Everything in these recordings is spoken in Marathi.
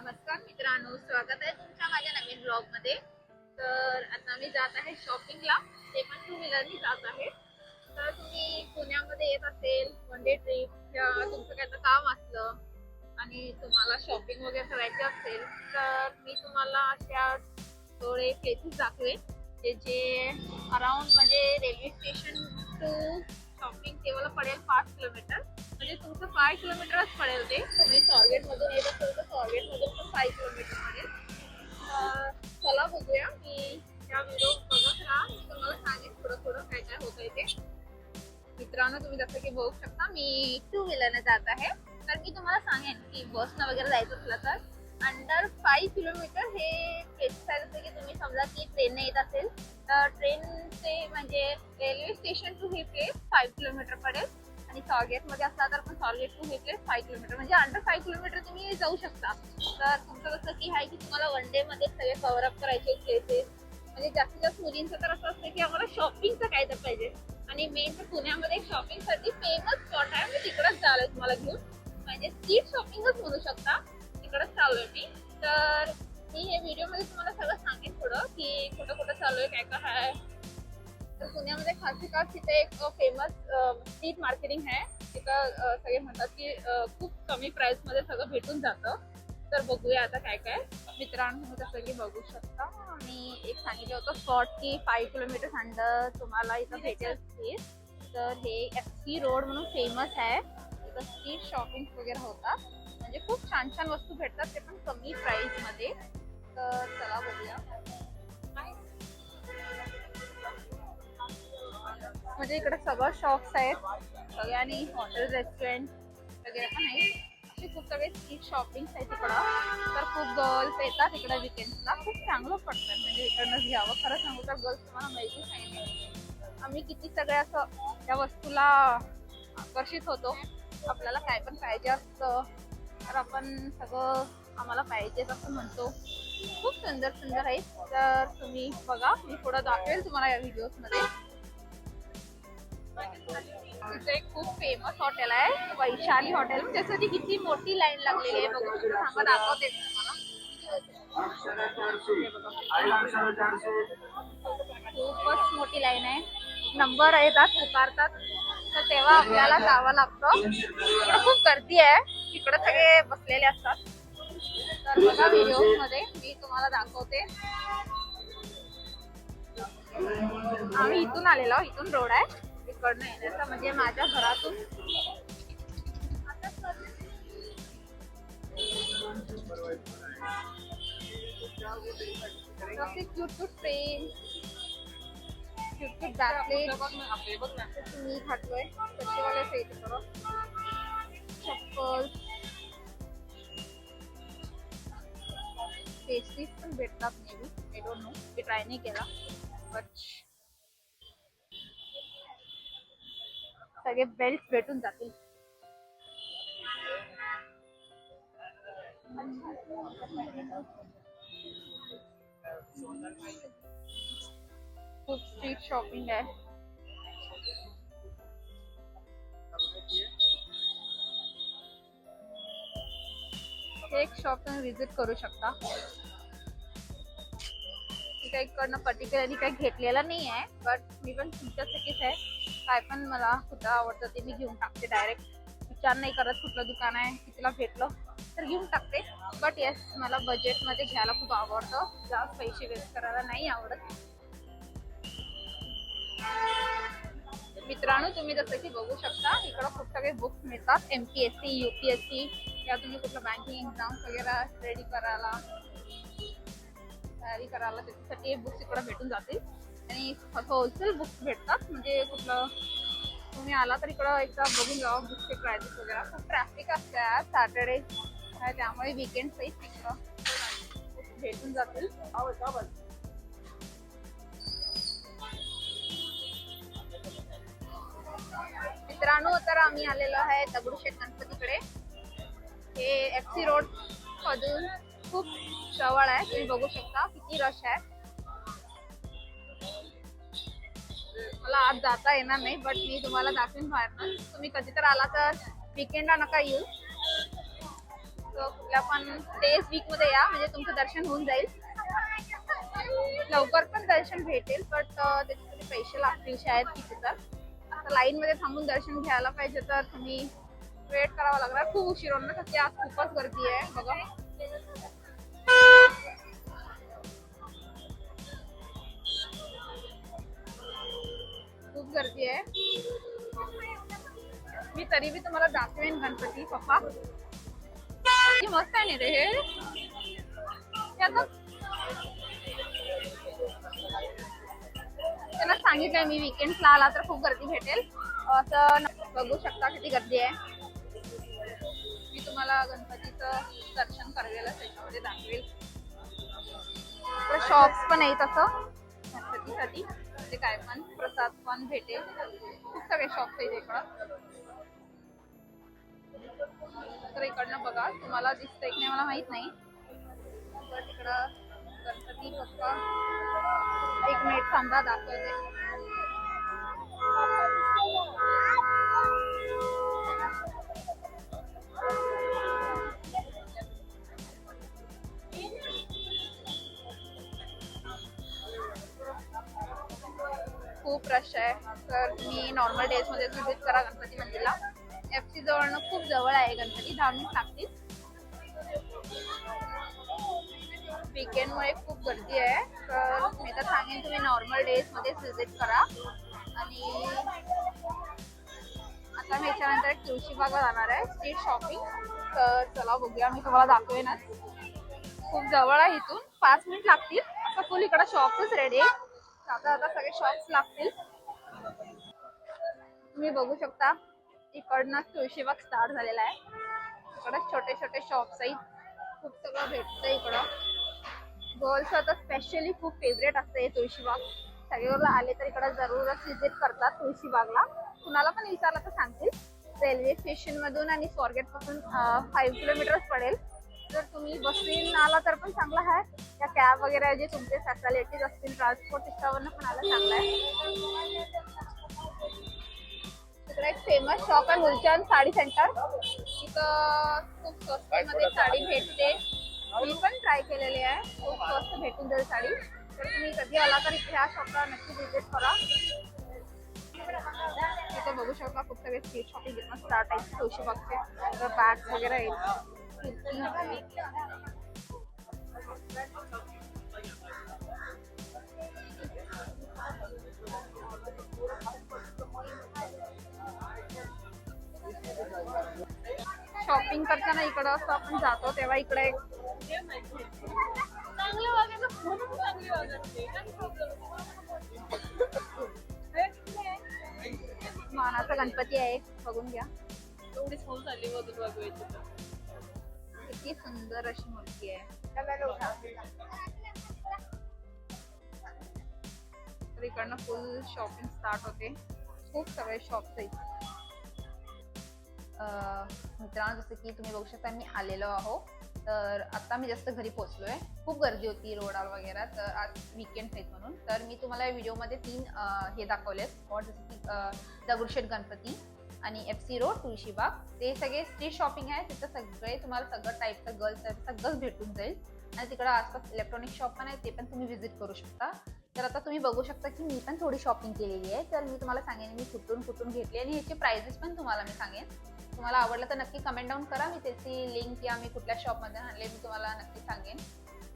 नमस्कार मित्रांनो स्वागत आहे तुमच्या माझ्या नवीन ब्लॉगमध्ये तर आता मी जात आहे शॉपिंगला ते पण टू व्हीलरनी जात आहे. तर तुम्ही पुण्यामध्ये येत असेल वन डे ट्रिप तुमचं काय काम असलं आणि तुम्हाला शॉपिंग वगैरे करायची असेल तर मी तुम्हाला अशा थोडे प्लेसेस दाखवेन जे जे अराउंड म्हणजे रेल्वे स्टेशन टू शॉपिंग केवळ पडेल पाच किलोमीटर म्हणजे तुमचं फाय किलोमीटरच पडेल ते. तुम्ही स्वारगेट मधून येत असेल तर स्वारगेट मधून पण फाय किलोमीटर पडेल. चला बघूया. मी त्या व्हिडिओ बघत राहा. तुम्हाला सांगेन थोडं थोडं काय काय होतं ते. मित्रांनो तुम्ही जसं की बघू शकता मी टू व्हीलरने जात आहे. तर मी तुम्हाला सांगेन की बसनं वगैरे जायचं असलं तर. अंडर फाईव्ह किलोमीटर हे प्लेसेस असते जसं की तुम्ही समजा की ट्रेनने येत असेल तर ट्रेनचे म्हणजे रेल्वे स्टेशन टू हे प्लेस फाईव्ह किलोमीटर पडेल. आणि सॉलगेटमध्ये असला तर पण सॉलगेट टू हे प्लेस फाईव्ह किलोमीटर म्हणजे अंडर फाईव्ह किलोमीटर तुम्ही जाऊ शकता. तर तुमचं कसं की आहे की तुम्हाला वन डे मध्ये सगळे कव्हर करायचे प्लेसेस म्हणजे जास्तीत जास्त मुलींचं तर असं असतं की आम्हाला शॉपिंगचं काय तर पाहिजे. आणि मेन तर पुण्यामध्ये शॉपिंगसाठी फेमस स्पॉट आहे. मी तिकडंच चालू तुम्हाला घेऊन. म्हणजे स्ट्रीट शॉपिंगच म्हणू शकता. तिकडंच चालू आहे मी. तर मी हे व्हिडिओमध्ये तुम्हाला सगळं सांगेन थोडं की कुठं कुठं चालू आहे काय काय आहे. तर पुण्यामध्ये खास का तिथे एक फेमस स्ट्रीट मार्केटिंग आहे. तिथं सगळे म्हणतात की खूप कमी प्राइसमध्ये सगळं भेटून जातं. तर बघूया आता काय काय. मित्रांनो जसं की बघू शकता. मी एक सांगितलं होतं स्पॉट की फाईव्ह किलोमीटर अंडर तुम्हाला इथं भेटेल स्ट्रीट तर हे एफ सी रोड म्हणून फेमस आहे. इथं स्ट्रीट शॉपिंग वगैरे होतात. म्हणजे खूप छान छान वस्तू भेटतात ते पण कमी प्राइसमध्ये. तर चला बघूया. म्हणजे इकडे सगळं शॉप्स आहेत. सगळ्यांनी हॉटेल रेस्टॉरंट वगैरे पण आहेत. असे खूप सगळे स्ट्रीट शॉपिंग आहेत तिकडं तर खूप गर्ल्स येतात इकडे विकेंडला खूप चांगलं पडतं. म्हणजे इकडनंच घ्यावं. खरं सांगू तर गर्ल्स तुम्हाला माहितीच नाही आम्ही किती सगळ्या असं त्या वस्तूला आकर्षित होतो. आपल्याला काय पण पाहिजे असतं. तर आपण सगळं आम्हाला पाहिजे असं म्हणतो. खूप सुंदर सुंदर आहे. तर तुम्ही बघा मी थोडं दाखवेल तुम्हाला या व्हिडिओजमध्ये तिथे एक खूप फेमस हॉटेल आहे वैशाली हॉटेल त्यासाठी किती मोठी लाईन लागलेली आहे बघू थांबा दाखवते तुम्हाला. खूपच मोठी लाईन आहे. नंबर येतात पुकारतात. तर तेव्हा आपल्याला जावं लागतं. इकडे खूप गर्दी आहे. तिकडे सगळे बसलेले असतात. तर बघा व्हिडिओमध्ये मी तुम्हाला दाखवते. आम्ही इथून आलेलो इथून रोड आहे. इकडनं येण्याचा म्हणजे माझ्या घरातून. Cute cute train cute cute बॅकलेट मी खातोय. आहे इथे सगळं चप्पल पेस्ट्रीज पण भेटतात नेहमी आय डोंट नो मी ट्राय नाही केला. बट सगळे बेल्ट भेटून जातील. खूप स्ट्रीट शॉपिंग आहे हे एक शॉप तुम्ही विजिट करू शकता. काही इकडनं पर्टिक्युलरली काही घेतलेलं नाही आहे बट मी पण तुमच्यासाठीच आहे. काय पण मला कुठं आवडतं ते मी घेऊन टाकते डायरेक्ट विचार नाही करत कुठलं दुकान आहे कितीला भेटलं तर घेऊन टाकते. बट येस मला बजेटमध्ये घ्यायला खूप आवडतं. जास्त पैसे वेस्ट करायला नाही आवडत. मित्रांनो तुम्ही जसं की बघू शकता इकडं खूप सगळे बुक्स मिळतात. M P S C U P S C या तुम्ही कुठलं बँकिंग एक्झाम वगैरे रेडी करायला तयारी करायला त्याच्यासाठी हे बुक्स इकडं भेटून जातील. आणि होलसेल बुक्स भेटतात म्हणजे कुठलं तुम्ही आला तर इकडं एकदा बघून जावा बुक्सचे प्राइसेस वगैरे. खूप ट्रॅफिक असते आज सॅटर्डे त्यामुळे विकेंड सहित इकडं भेटून जातील. डहाणू तर आम्ही आलेलो आहे दगडूशेठ गणपतीकडे. हे एफ सी रोड मधून खूप जवळ आहे तुम्ही बघू शकता किती रश आहे. मला आज जाता येणार नाही बट मी तुम्हाला दाखवेन बाहेर तुम्ही कधी तर आला तर विकेंडला नका येऊ. कुठल्या पण डेज वीकमध्ये या म्हणजे तुमचं दर्शन होऊन जाईल. लवकर पण दर्शन भेटेल बट त्याच्यासाठी पैसे लागतील शाळेत किती तर. लाईन मध्ये थांबून दर्शन घ्यायला पाहिजे तर तुम्ही वेट करावा लागणार. खूप उशीर होणार सध्या आज खूपच गर्दी आहे. बघा. खूप गर्दी आहे. मी तरी बी तुम्हाला दाखवेन गणपती पप्पा. मस्त आहे रे हे. त्यांना सांगितलंय मी विकेंडला आला तर खूप गर्दी भेटेल. असं बघू शकता किती गर्दी आहे. मी तुम्हाला गणपतीचं दर्शन करवेलच त्याच्यामध्ये दाखवेल. शॉप्स पण आहे तसं गणपतीसाठी. म्हणजे काय पण प्रसाद पण भेटेल. खूप सगळे शॉप्स आहेत इकडं. तर इकडनं बघा तुम्हाला दिसतंय की नाही मला माहीत नाही. तर तिकडं गणपती बाप्पा एक मिनिट थांबा दाखवते. खूप रश आहे. तर तुम्ही नॉर्मल डेजमध्ये विजिट करा गणपती मंदिरला. एफ सी जवळनं खूप जवळ आहे गणपती दहा मिनिट लागतील. वीकेंडमुळे खूप गर्दी आहे. तर मी तर सांगेन तुम्ही नॉर्मल डेजमध्ये विजिट करा. आणि आता मी याच्यानंतर तुळशीबागला जाणार आहे स्ट्रीट शॉपिंग तर चला बघूया मी तुम्हाला दाखवेनच. खूप जवळ आहे इथून. पाच मिनिट लागतील. आता फुल इकडं शॉप्सच रेडी आहे आता आता सगळे शॉप्स लागतील. तुम्ही बघू शकता इकडनं तुळशीबाग स्टार्ट झालेला आहे. इकडं छोटे छोटे शॉप्स आहेत. खूप सगळं भेटतं इकडं. गर्ल्स आता स्पेशली खूप फेवरेट असते हे तुळशीबाग. सगळेवर आले तर इकडे जरूरच विजिट करतात तुळशीबागला. कुणाला पण विचारलं तर सांगतील. रेल्वे स्टेशनमधून आणि स्वारगेटपासून फाईव्ह किलोमीटरच पडेल. जर तुम्ही बसून आला तर पण चांगला आहे. या कॅब वगैरे जे तुमचे फॅसिलिटीज असतील ट्रान्सपोर्ट त्याच्यावरनं पण आला चांगला आहे. तिकडे एक फेमस शॉप आहे मुलचंद साडी सेंटर तिथं खूप स्वस्तामध्ये साडी भेटते. मी पण ट्राय केलेली आहे. खूप स्वस्त भेटून जाईल साडी. तर तुम्ही कधी आला तर इथे ह्या शॉपला नक्की विजिट करा. तिथे बघू शकता खूप सगळे स्ट्रीट शॉपिंग इथं स्टार्ट आहे. तुळशीबागचे बॅग्स वगैरे आहेत. शॉपिंग करताना इकडं असं आपण जातो तेव्हा इकडे मानाचा गणपती आहे बघून घ्या. एवढी फोन झाली. किती सुंदर अशी मूर्ती आहे. तर इकडनं फुल शॉपिंग स्टार्ट होते. खूप सगळे शॉप्स आहेत. अं, मित्रांनो जसं की तुम्ही बघू शकता मी आलेलो आहो. तर आता मी जास्त घरी पोहोचलोय खूप गर्दी होती रोडावर वगैरे तर आज विकेंड आहेत म्हणून. तर मी तुम्हाला या व्हिडिओमध्ये तीन हे दाखवले स्पॉट जसं की दगडूशेठ गणपती आणि एफ सी रोड तुळशीबाग. ते सगळे स्ट्रीट शॉपिंग आहे. तिथं सगळे तुम्हाला सगळं टाईपचं गर्ल्स सगळंच भेटून जाईल. आणि तिकडं आसपास इलेक्ट्रॉनिक शॉप पण आहे. ते पण तुम्ही व्हिजिट करू शकता. तर आता तुम्ही बघू शकता की मी पण थोडी शॉपिंग केलेली आहे. तर मी तुम्हाला सांगेन मी कुठून कुठून घेतली आणि ह्याचे प्राइजेस पण तुम्हाला मी सांगेन. तुम्हाला आवडलं तर नक्की कमेंट डाऊन करा. मी त्याची लिंक या मी कुठल्या शॉपमध्ये आणले मी तुम्हाला नक्की सांगेन.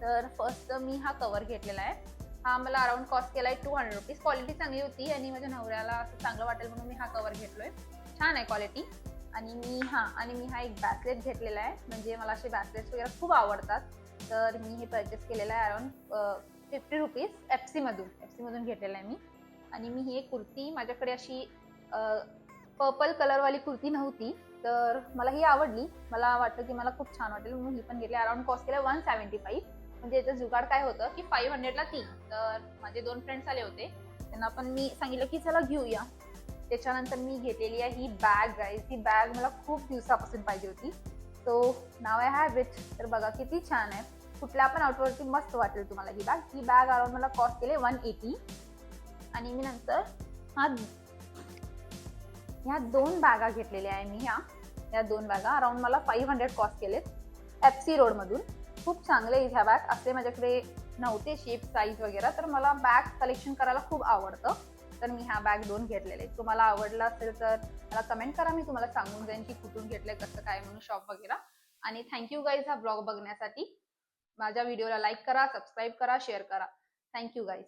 तर फर्स्ट मी हा कवर घेतलेला आहे. हा मला अराउंड कॉस्ट केला आहे टू हंड्रेड रुपीज क्वालिटी चांगली होती आणि माझ्या नवऱ्याला असं चांगलं वाटेल म्हणून मी हा कवर घेतलोय. छान आहे क्वालिटी आणि मी हा आणि मी हा एक बॅसलेट घेतलेला आहे. म्हणजे मला असे बॅसलेट्स वगैरे खूप आवडतात. तर मी हे परचेस केलेलं आहे अराउंड फिफ्टी रुपीज एफ सीमधून एफ सीमधून घेतलेलं आहे मी. आणि मी ही एक कुर्ती माझ्याकडे अशी पर्पल कलरवाली कुर्ती नव्हती तर मला ही आवडली. मला वाटतं की मला खूप छान वाटेल म्हणून ही पण घेतली. अराउंड कॉस्ट केलं वन सेवन्टी फाईव्ह म्हणजे याचं जुगाड काय होतं की फाईव्ह हंड्रेडला तीन. तर माझे दोन फ्रेंड्स आले होते. त्यांना पण मी सांगितलं की चला घेऊया. त्याच्यानंतर मी घेतलेली आहे ही बॅग आहे ही बॅग मला खूप दिवसापासून पाहिजे होती. सो नाव आहे हॅबिट तर बघा किती छान आहे. कुठल्या पण आउटवरती मस्त वाटेल तुम्हाला ही बॅग ही बॅग अराउंड मला कॉस्ट केली वन एटी आणि मी नंतर हा ह्या दोन बॅगा घेतलेल्या आहे मी ह्या. या दोन बॅगा अराउंड मला फाईव्ह हंड्रेड कॉस्ट केलेत. एफ सी रोडमधून खूप चांगले ह्या बॅग असले माझ्याकडे नव्हते शेप साईज वगैरे तर मला बॅग कलेक्शन करायला खूप आवडतं. तर मी ह्या बॅग दोन घेतलेले तुम्हाला आवडला असेल तर मला कमेंट करा. मी तुम्हाला सांगून जाईन की कुठून घेतलंय कसं काय म्हणून शॉप वगैरे. आणि थँक्यू गाईज हा ब्लॉग बघण्यासाठी. माझ्या व्हिडिओला लाईक करा सबस्क्राईब करा शेअर करा. Thank you guys